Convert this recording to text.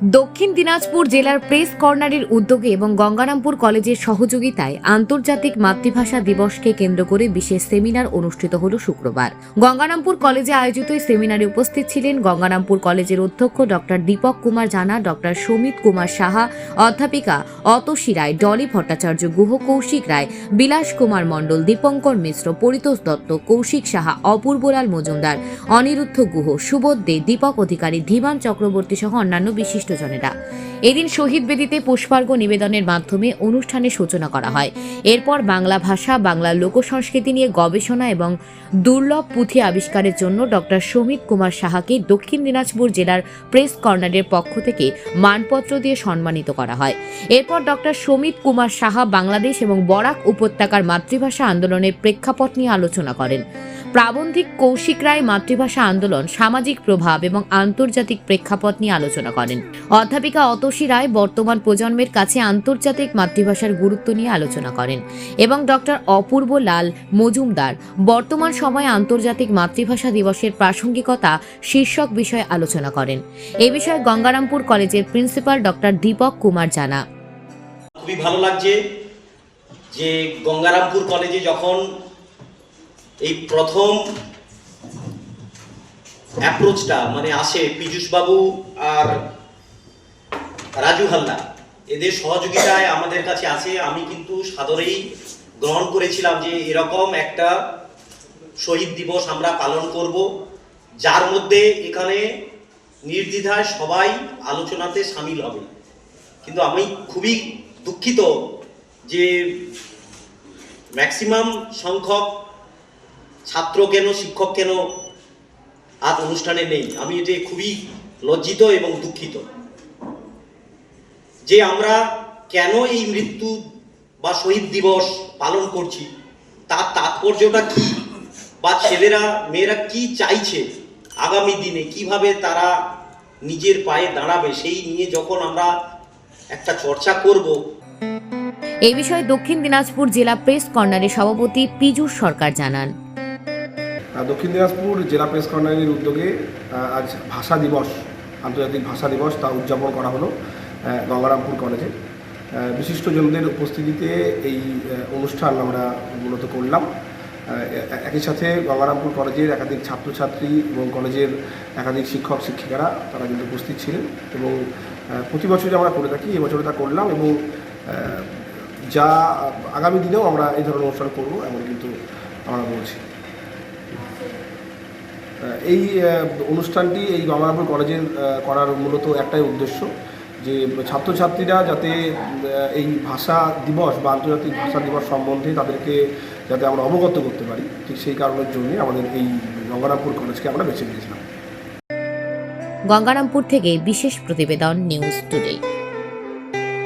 দক্ষিণ দিনাজপুর জেলার প্রেস কর্নারের উদ্যোগে এবং গঙ্গারামপুর কলেজের সহযোগিতায় আন্তর্জাতিক মাতৃভাষা দিবসকে কেন্দ্র করে বিশেষ সেমিনার অনুষ্ঠিত হল শুক্রবার। গঙ্গারামপুর কলেজে আয়োজিত এই সেমিনারে উপস্থিত ছিলেন গঙ্গারামপুর কলেজের অধ্যক্ষ ডক্টর দীপক কুমার জানা, ডক্টর সমিত কুমার সাহা, অধ্যাপিকা অতসী রায়, ডলি ভট্টাচার্য, গুহ কৌশিক রায়, বিলাস কুমার মণ্ডল, দীপঙ্কর মিশ্র, পরিতোষ দত্ত, কৌশিক সাহা অপূর্বলাল মজুমদার, অনিরুদ্ধ গুহ, সুবোধ দে, দীপক অধিকারী, ধীমান চক্রবর্তী সহ অন্যান্য বিশিষ্টজনেরা এদিন শহীদ বেদিতে পুষ্পার্ঘ নিবেদনের মাধ্যমে অনুষ্ঠানের সূচনা করা হয়। এরপর বাংলা ভাষা বাংলা লোকসংস্কৃতি নিয়ে গবেষণা এবং দুর্লভ পুঁথি আবিষ্কারের জন্য ডক্টর সমিত কুমার সাহাকে দক্ষিণ দিনাজপুর জেলার প্রেস কর্নারের পক্ষ থেকে মানপত্র দিয়ে সম্মানিত করা হয়। এরপর ডক্টর সমিত কুমার সাহা বাংলাদেশ এবং বরাক উপত্যকার মাতৃভাষা আন্দোলনের প্রেক্ষাপট নিয়ে আলোচনা করেন। প্রাবন্ধিক কৌশিক রায় মাতৃভাষা আন্দোলন, সামাজিক প্রভাব এবং আন্তর্জাতিক প্রেক্ষাপট নিয়ে আলোচনা করেন। অধ্যাপিকা অতসী রায় বর্তমান প্রজন্মের কাছে আন্তর্জাতিক মাতৃভাষার গুরুত্ব নিয়ে আলোচনা করেন এবং ডক্টর অপূর্ব লাল মজুমদার বর্তমান সময়ে আন্তর্জাতিক মাতৃভাষা দিবসের প্রাসঙ্গিকতা শীর্ষক বিষয়ে আলোচনা করেন। এ বিষয়ে গঙ্গারামপুর কলেজের প্রিন্সিপাল ডক্টর দীপক কুমার জানা। খুবই ভালো লাগছে যে গঙ্গারামপুর কলেজে যখন এই প্রথম অ্যাপ্রোচটা মানে আসে পীযূষবাবু আর রাজু হালদা এদের সহযোগিতায় আমাদের কাছে আছে। আমি কিন্তু সাদরেই গ্রহণ করেছিলাম যে এরকম একটা শহীদ দিবস আমরা পালন করব, যার মধ্যে এখানে নির্দ্বিধায় সবাই আলোচনাতে সামিল হবে। কিন্তু আমি খুবই দুঃখিত যে ম্যাক্সিমাম সংখ্যক ছাত্র কেন, শিক্ষক কেন আজ অনুষ্ঠানে নেই? আমি এতে খুবই লজ্জিত এবং দুঃখিত। যে আমরা কেন এই মৃত্যু বা শহীদ দিবস পালন করছি, তার তাৎপর্যটা কি? বা ছেলেরা, মেয়েরা কি চাইছে আগামী দিনে? কীভাবে তারা নিজের পায়ে দাঁড়াবে? সেই নিয়ে যখন আমরা একটা চর্চা করব। এই বিষয়ে দক্ষিণ দিনাজপুর জেলা প্রেস কর্নারের সভাপতি পীযূষ সরকার জানান। দক্ষিণ দিনাজপুর জেলা প্রেস কর্নারের উদ্যোগে আজ ভাষা দিবস, আন্তর্জাতিক ভাষা দিবস তা উদযাপন করা হলো গঙ্গারামপুর কলেজে বিশিষ্টজনদের উপস্থিতিতে এই অনুষ্ঠান আমরা মূলত করলাম। একই সাথে গঙ্গারামপুর কলেজের একাধিক ছাত্রছাত্রী এবং কলেজের একাধিক শিক্ষক, শিক্ষিকারা তারা কিন্তু উপস্থিত ছিলেন এবং প্রতি বছরই আমরা করে থাকি এবছরে তা করলাম এবং যা আগামী দিনেও আমরা এই ধরনের অনুষ্ঠান করব এমন কিন্তু আমরা বলছি। এই অনুষ্ঠানটি এই গঙ্গারামপুর কলেজের করার মূলত একটাই উদ্দেশ্য যে ছাত্রছাত্রীরা যাতে এই ভাষা দিবস বা আন্তর্জাতিক ভাষা দিবস সম্বন্ধে তাদেরকে যাতে আমরা অবগত করতে পারি, ঠিক সেই কারণের জন্যই আমাদের এই গঙ্গারামপুর কলেজকে আমরা বেছে নিয়েছিলাম। গঙ্গারামপুর থেকে বিশেষ প্রতিবেদন নিউজ টুডে।